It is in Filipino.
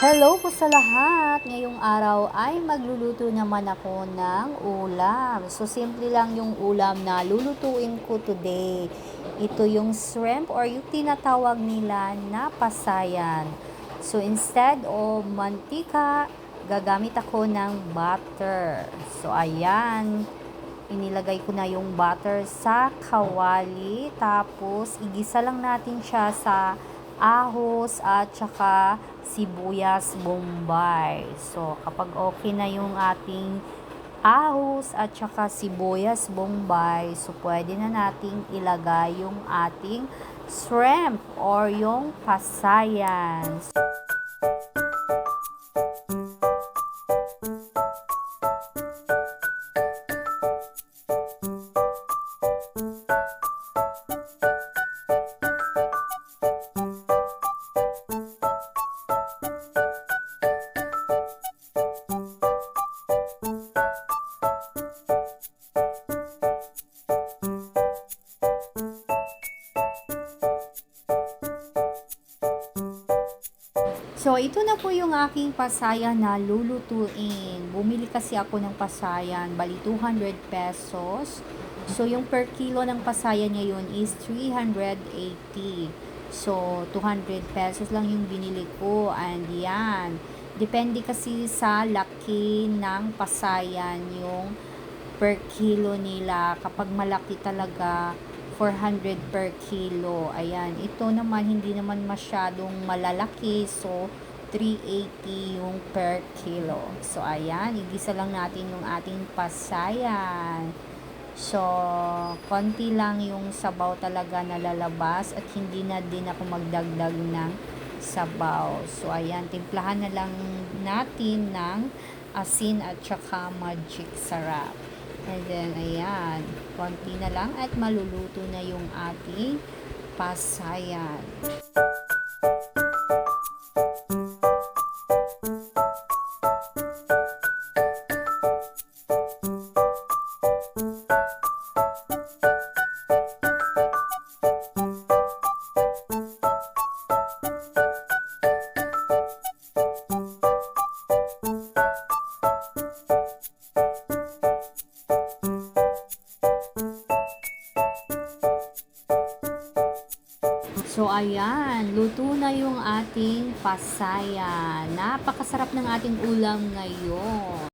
Hello po sa lahat! Ngayong araw ay magluluto naman ako ng ulam. So, simple lang yung ulam na lulutuin ko today. Ito yung shrimp or yung tinatawag nila na pasayan. So, instead of mantika, gagamit ako ng butter. So, ayan. Inilagay ko na yung butter sa kawali. Tapos, igisa lang natin siya sa ahos at saka sibuyas bombay. So, kapag okay na yung ating ahos at saka sibuyas bombay, so pwede na nating ilagay yung ating shrimp or yung pasayan. So, ito na po yung aking pasayan na lulutuin. Bumili kasi ako ng pasayan, bali 200 pesos. So, yung per kilo ng pasayan ngayon is 380. So, 200 pesos lang yung binili ko. And yan. Depende kasi sa laki ng pasayan yung per kilo nila. Kapag malaki talaga, 400 per kilo. Ayan. Ito naman, hindi naman masyadong malalaki. So, 380 yung per kilo. So, ayan. Igisa lang natin yung ating pasayan. So, konti lang yung sabaw talaga na lalabas at hindi na din ako magdagdag ng sabaw. So, ayan. Timplahan na lang natin ng asin at saka magic sarap. And then, ayan, konti na lang at maluluto na yung ating pasayan. So, ayan, luto na yung ating pasaya. Napakasarap ng ating ulam ngayon.